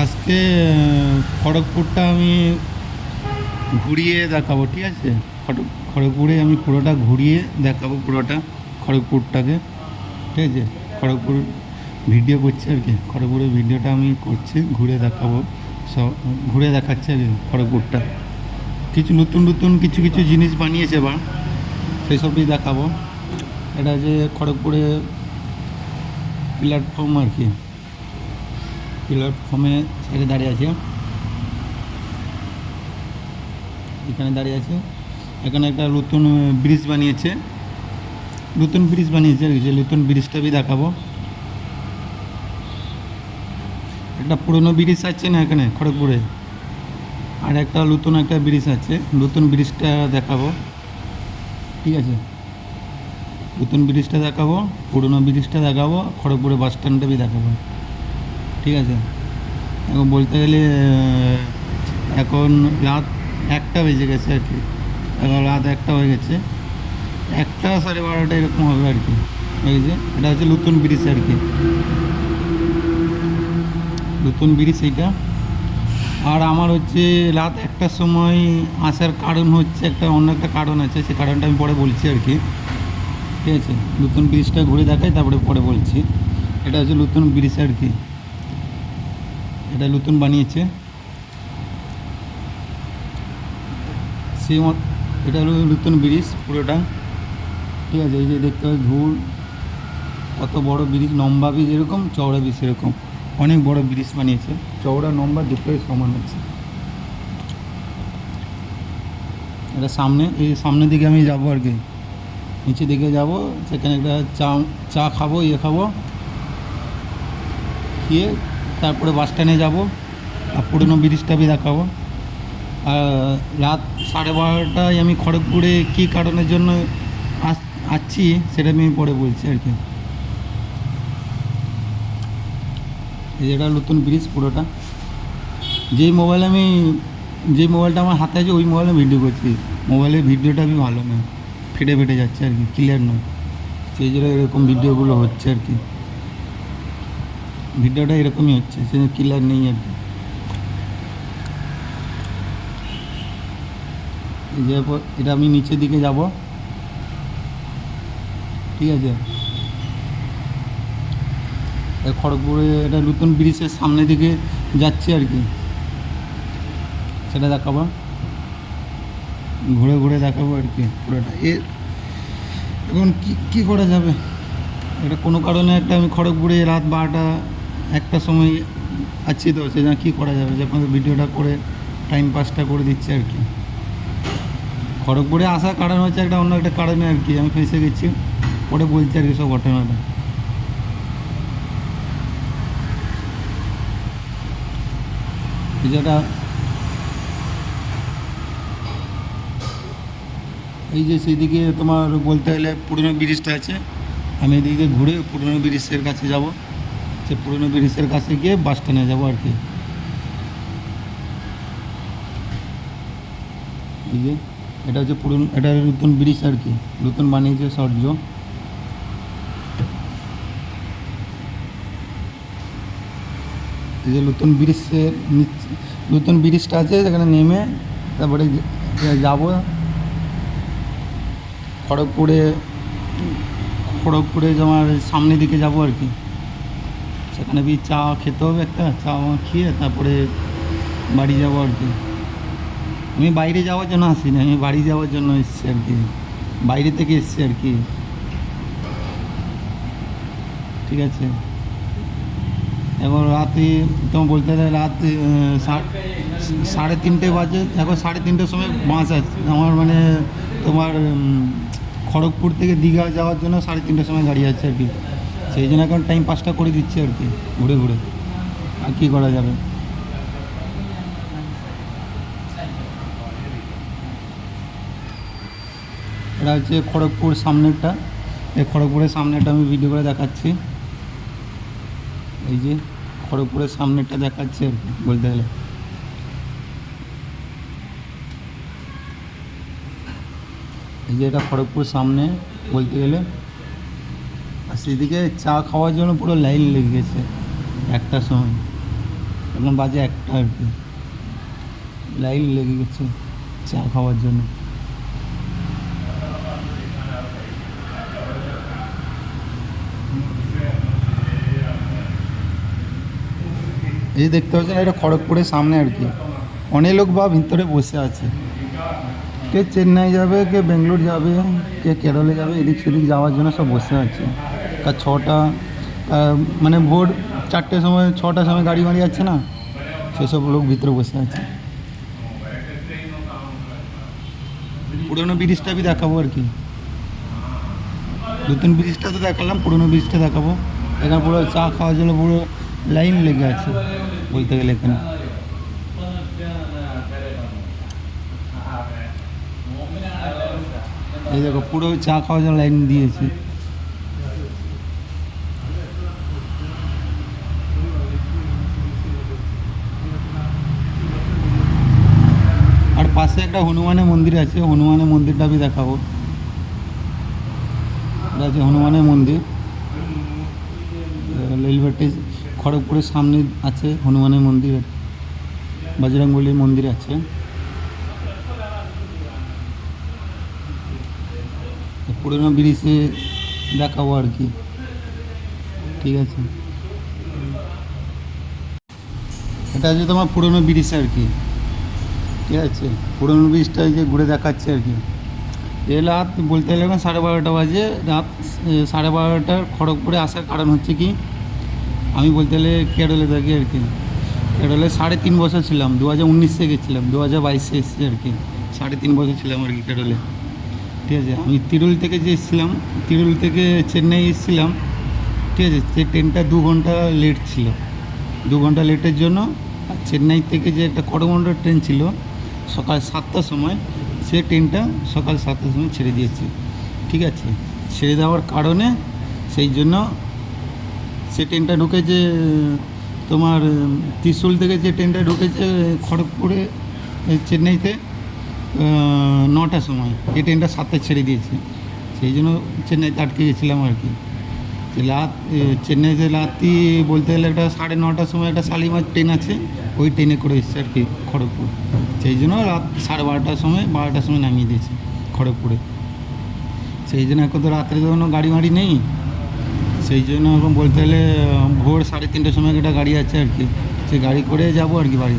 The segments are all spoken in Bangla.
আজকে খড়গপুরটা আমি ঘুরিয়ে দেখাবো, ঠিক আছে? খড়- খড়গপুরে আমি পুরোটা ঘুরিয়ে দেখাবো, পুরোটা খড়গপুরটাকে, ঠিক আছে? খড়গপুর ভিডিও করছি আর কি। খড়গপুরের ভিডিওটা আমি করছি, ঘুরে দেখাবো, সব, ঘুরে দেখাচ্ছি আর কি খড়গপুরটা। কিছু নতুন নতুন কিছু কিছু জিনিস বানিয়েছে বা, সেই সবই দেখাবো। এটা যে খড়গপুরে প্ল্যাটফর্ম আর কি। প্ল্যাটফর্মে সাইডে দাঁড়িয়ে আছে। এখানে দাঁড়িয়ে আছে। এখানে একটা নতুন ব্রিজ বানিয়েছে। নতুন ব্রিজ বানিয়েছে। যে নতুন ব্রিজটা দেখাবো। একটা পুরনো ব্রিজ আছে না এখানে, খড়গপুরে? আর একটা নতুন একটা ব্রিজ আছে। নতুন ব্রিজটা দেখাবো। ঠিক আছে? নতুন ব্রিজটা দেখাবো, পুরনো ব্রিজটা দেখাবো, খড়গপুরে বাস স্ট্যান্ডটা দেখাবো। ঠিক আছে? এখন বলতে গেলে এখন রাত একটা বেজে গেছে আর কি। এখন রাত একটা হয়ে গেছে। একটা সাড়ে বারোটা এরকম হবে আর কি। যে এটা হচ্ছে নতুন ব্রিজ আর কি। নতুন ব্রিজ এইটা। আর আমার হচ্ছে রাত একটার সময় আসার কারণ হচ্ছে একটা, অন্য একটা কারণ আছে। সেই কারণটা আমি পরে বলছি আর কি। ঠিক আছে? নতুন ব্রিজটা ঘুরে দেখাই, তারপরে পরে বলছি। এটা হচ্ছে নতুন ব্রিজ আর কি। এটা নতুন বানিয়েছে। সেই এটা হলো নতুন ব্রিজ পুরোটা। ঠিক আছে, এই যে দেখতে হয় ধুল, কত বড় ব্রিজ, লম্বা ব্রিজ এরকম, চওড়া ব্রিজ এরকম। অনেক বড় ব্রিজ বানিয়েছে, চওড়া, লম্বা দুটোই সমান হচ্ছে এটা সামনে, এই সামনের দিকে আমি যাব আর কি। নিচে দিকে যাব, সেখানে একটা চা চা খাব ইয়ে খাব। খেয়ে তারপরে বাস স্ট্যান্ডে যাব, আর পুরনো ব্রিজটা বি দেখাবো। আর রাত সাড়ে বারোটায় আমি খড়গপুরে কী কারণের জন্য আস, আসছি সেটা আমি পরে বলছি আর কি। এই যে এটা নতুন ব্রিজ পুরোটা। যেই মোবাইল আমি যে মোবাইলটা আমার হাতে আছে, ওই মোবাইলে ভিডিও করছি। মোবাইলের ভিডিওটা আমি ভালো নয়। ফেটে ফেটে যাচ্ছে আর কি ক্লিয়ার নয়। সেই জন্য এরকম ভিডিওগুলো হচ্ছে আর কি। ভিডিওটা এরকমই হচ্ছে, সে ক্লিয়ার নেই আর কি। এটা আমি নিচের দিকে যাব। ঠিক আছে? খড়গপুরে এটা নতুন ব্রিজের সামনের দিকে যাচ্ছে আর কি। সেটা দেখাবো। ঘুরে ঘুরে দেখাবো আর কি পুরোটা। এ এখন কী কী করা যাবে? এটা কোনো কারণে একটা আমি খড়গপুরে রাত বারোটা একটা সময় আছি তো সেজন্য কী করা যাবে? যে আপনাদের ভিডিওটা করে টাইম পাসটা করে দিচ্ছে আর কি। খড়গপুরে আসার কারণ হচ্ছে একটা অন্য একটা কারণে আর কি। আমি ফেসে গেছি, পরে বলছি আর কি সব ঘটনাটা। যেটা এই যে সেদিকে তোমার বলতে গেলে পুরনো ব্রিজটা আছে, আমি এদিকে ঘুরে পুরনো ব্রিজের কাছে যাব। সে পুরনো ব্রিজের কাছে গিয়ে বাস স্ট্যান্ডে যাব আর কি। এটা হচ্ছে পুরনো, এটা নতুন ব্রিজ আর কি, নতুন বানিয়েছে সর্য এই যে নতুন ব্রিজের নতুন ব্রিজটা আছে, সেখানে নেমে তারপরে যাব। খড়গপুরে খড়গপুরে তোমার সামনের দিকে যাব আর কি। সেখানে বি চা খেতে হবে একটা, চা খেয়ে তারপরে বাড়ি যাব আর কি। আমি বাইরে যাওয়ার জন্য আসিনি, আমি বাড়ি যাওয়ার জন্য এসেছি আর কি। বাইরে থেকে এসেছি আর কি। ঠিক আছে। এখন রাতে, তোমার বলতে গেলে রাত সাড়ে তিনটে বাজে, এখন সাড়ে তিনটের সময় বাস আছে। আমার মানে তোমার খড়গপুর থেকে দীঘা যাওয়ার জন্য সাড়ে তিনটের সময় গাড়ি আছে আর কি। সেই জন্য এখন টাইম পাসটা করে দিচ্ছি আর কি, ঘুরে ঘুরে। আর কী করা যাবে? এটা হচ্ছে খড়গপুর সামনেরটা। এই খড়গপুরের সামনেটা আমি ভিডিও করে দেখাচ্ছি। এই যে খড়গপুরের সামনেটা দেখাচ্ছে আর কি, বলতে গেলে। এই যে এটা খড়গপুর সামনে, বলতে গেলে আর সেদিকে চা খাওয়ার জন্য পুরো লাইন লেগে গেছে একটার সময়। এখন বাজে একটা আর কি। লাইন লেগে গেছে চা খাওয়ার জন্য। এই দেখতে পাচ্ছেন এটা খড়গপুরের সামনে আর কি। অনেক লোক বা ভিতরে বসে আছে। কে চেন্নাই যাবে, কে বেঙ্গলোর যাবে, কে কেরলে যাবে, এদিক সেদিক যাওয়ার জন্য সব বসে আছে। আর ছটা মানে ভোর চারটের সময় ছটার সময় গাড়ি মারি যাচ্ছে না সেসব লোক ভিতরে বসে আছে পুরোনো ব্রিজটা বি দেখাবো আর কি নতুন ব্রিজটা তো দেখালাম পুরোনো ব্রিজটা দেখাবো এখানে পুরো চা খাওয়ার জন্য পুরো লাইন লেগে আছে বলতে গেলে এখানে এই দেখো পুরো চা খাওয়ার জন্য লাইন দিয়েছে আর পাশে একটা হনুমানের মন্দির আছে, হনুমানের মন্দিরটা আমি দেখাবো। এটা আছে হনুমানের মন্দির। রেলওয়েটে খড়গপুরের সামনে আছে হনুমানের মন্দির, বজরংবলীর মন্দির আছে। পুরোনো ব্রিজে দেখাবো আর কি। ঠিক আছে। এটা হচ্ছে তোমার পুরোনো ব্রিজ আর কি। ঠিক আছে? পুরোনো ব্রিজটা যে ঘুরে দেখাচ্ছে আর কি। এ রাত বলতে গেলে সাড়ে বারোটা বাজে। রাত সাড়ে বারোটার খড়গপুরে আসার কারণ হচ্ছে কি? আমি বলতে গেলে কেরলে থাকি আর কি। কেরলে সাড়ে তিন বছর ছিলাম, দু হাজার উনিশে গেছিলাম, দু হাজার বাইশে এসেছি আর কি। সাড়ে তিন বছর ছিলাম আর কি কেরলে। ঠিক আছে, আমি তিরুল থেকে যে এসেছিলাম, তিরুল থেকে চেন্নাই এসেছিলাম, ঠিক আছে সে ট্রেনটা দু ঘণ্টা লেট ছিল। দু ঘণ্টা লেটের জন্য চেন্নাই থেকে যে একটা করমন্ডল ট্রেন ছিল সকাল সাতটার সময় সে ট্রেনটা সকাল সাতটার সময় ছেড়ে দিয়েছে। ঠিক আছে? ছেড়ে দেওয়ার কারণে সেই জন্য সে ট্রেনটা ঢুকেছে, তোমার ত্রিশুল থেকে যে ট্রেনটা ঢুকেছে, খড়গপুরে চেন্নাইতে নটার সময়। এই ট্রেনটা সাতটায় ছেড়ে দিয়েছে। সেই জন্য চেন্নাইতে আটকে গেছিলাম আর কি। রাত চেন্নাইতে রাত্রি বলতে গেলে একটা সাড়ে নটার সময় একটা শালিমার ট্রেন আছে। ওই ট্রেনে করে এসছে আর কি খড়গপুর। সেই জন্য রাত সাড়ে বারোটার সময় বারোটার সময় নামিয়ে দিয়েছে খড়গপুরে। সেই জন্য এখন তো রাত্রে তো কোনো গাড়ি মাড়ি নেই। সেই জন্য এখন বলতে গেলে, ভোর সাড়ে তিনটের সময় একটা গাড়ি আছে আর কি। সেই গাড়ি করে যাব আর কি বাড়ি।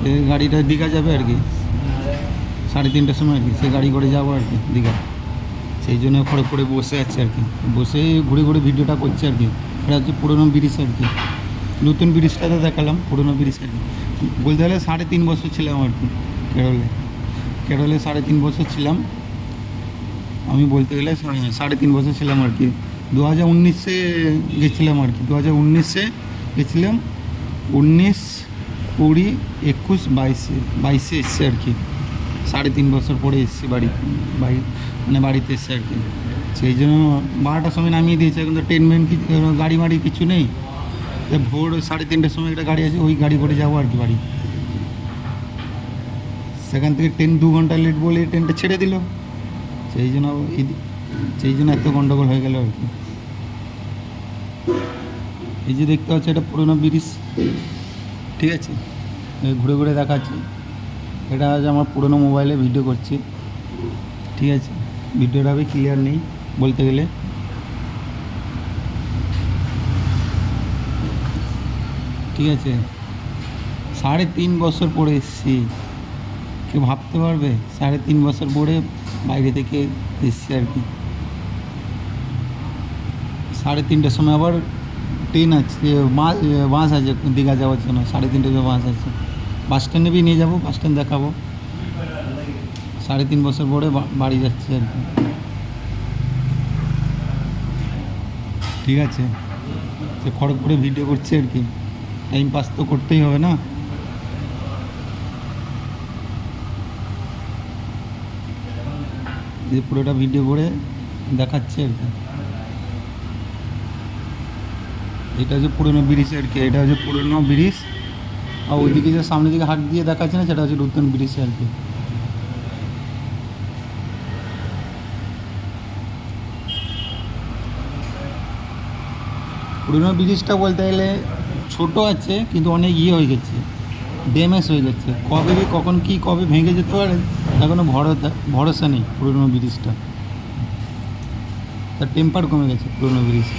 সেই গাড়িটা দীঘা যাবে আর কি। সাড়ে তিনটের সময় আর কি, সেই গাড়ি করে যাব আর কি দীঘা। সেই জন্য খড়গপুরে বসে আছে আর কি। বসে ঘুরে ঘুরে ভিডিওটা করছে আর কি। এটা হচ্ছে পুরোনো ব্রিজ আর কি। নতুন ব্রিজটা তো দেখালাম, পুরোনো ব্রিজ আর কি বলতে গেলে সাড়ে তিন বছর ছিলাম আর কি, কেরলে। কেরলে সাড়ে তিন বছর ছিলাম। আমি বলতে গেলে সাড়ে তিন বছর ছিলাম আর কি। দু হাজার উনিশে গেছিলাম আর কি দু হাজার উনিশে গেছিলাম। উনিশ, কুড়ি, একুশ, বাইশে বাইশে এসছে আর কি। সাড়ে তিন বছর পরে এসেছি বাড়ি বাড়ি মানে বাড়িতে এসছে আর কি। সেই জন্য বারোটার সময় নামিয়ে দিয়েছে, এখন তো ট্রেন মেন কি গাড়ি মাড়ি কিছু নেই। ভোর সাড়ে তিনটের সময় একটা গাড়ি আছে, ওই গাড়ি করে যাব আর কি বাড়ি। সেখান থেকে ট্রেন দু ঘণ্টা লেট বলে ট্রেনটা ছেড়ে দিল। সেই জন্য সেই জন্য এত গন্ডগোল হয়ে গেল আর কি। এই যে দেখতে পাচ্ছি এটা পুরোনো ব্রিজ। ঠিক আছে? ঘুরে ঘুরে দেখাচ্ছি। এটা আজ আমার পুরোনো মোবাইলে ভিডিও করছি। ঠিক আছে? ভিডিওটা ক্লিয়ার নেই বলতে গেলে। ঠিক আছে। সাড়ে তিন বছর পরে এসছি। কেউ ভাবতে পারবে? সাড়ে তিন বছর পরে বাইরে থেকে এসছি আর কি। সাড়ে তিনটের সময় আবার ট্রেন আছে, বাস আছে দীঘা যাওয়ার জন্য। সাড়ে তিনটে বাস আছে। বাস স্ট্যান্ডে নিয়ে যাব, বাস স্ট্যান্ড দেখাবো। সাড়ে তিন বছর পরে বাড়ি যাচ্ছি আর কি। ঠিক আছে। খড়গপুরে ভিডিও করছে আর কি। টাইম পাস তো করতেই হবে না? যে পুরোটা ভিডিও করে দেখাচ্ছে আর কি। এটা হচ্ছে পুরনো ব্রিজ আর কি, এটা হচ্ছে পুরনো ব্রিজ। আর ওইদিকে যে সামনের দিকে হাট দিয়ে দেখাচ্ছে না, সেটা হচ্ছে নতুন ব্রিজ আর কি। পুরনো ব্রিজটা বলতে গেলে ছোট আছে, কিন্তু অনেক ইয়ে হয়ে গেছে, ড্যামেজ হয়ে গেছে কবে যে কখন কি কবে ভেঙে যেতে পারে এখনও ভরসা ভরসা নেই পুরনো ব্রিজটা। তার টেম্পার কমে গেছে পুরনো ব্রিজ।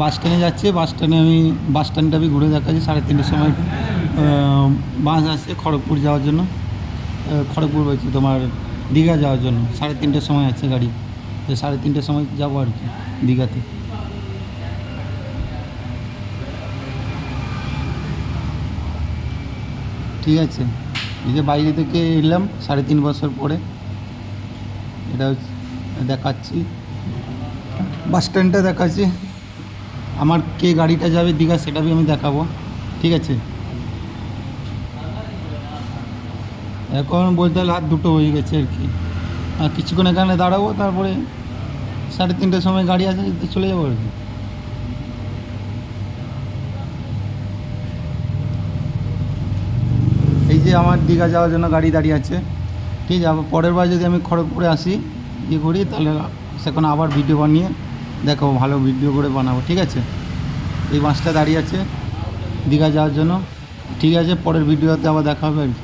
বাস স্ট্যান্ডে যাচ্ছে বাস স্ট্যান্ডে আমি বাস স্ট্যান্ডটা আমি ঘুরে দেখাচ্ছি, সাড়ে তিনটের সময়। বাস আসছে খড়গপুর যাওয়ার জন্য। খড়গপুর বলছি তোমার দীঘা যাওয়ার জন্য। সাড়ে তিনটের সময় আছে গাড়ি। তো সাড়ে তিনটের সময় যাব আর কি, দীঘাতে। ঠিক আছে। এই যে বাইরে থেকে এলাম সাড়ে তিন বছর পরে। এটা দেখাচ্ছি। বাস স্ট্যান্ডটা দেখাচ্ছি। আমার কে গাড়িটা যাবে দীঘা সেটা আমি দেখাবো। ঠিক আছে? এখন বলতে গেলে হাত দুটো হয়ে গেছে আর কি। আর কিছুক্ষণ এখানে দাঁড়াবো, তারপরে সাড়ে তিনটের সময় গাড়ি তো চলে যাব আর কি। এই যে আমার দীঘা যাওয়ার জন্য গাড়ি দাঁড়িয়ে আছে, ঠিক আছে? আবার পরের বার যদি আমি খড়গপুরে আসি ইয়ে করি তাহলে সেখানে আবার ভিডিও বানিয়ে দেখো ভালো ভিডিও করে বানাবো, ঠিক আছে? এই বাসটা দাঁড়িয়ে আছে দীঘা যাওয়ার জন্য। ঠিক আছে, পরের ভিডিওতে আবার দেখা হবে আর কি।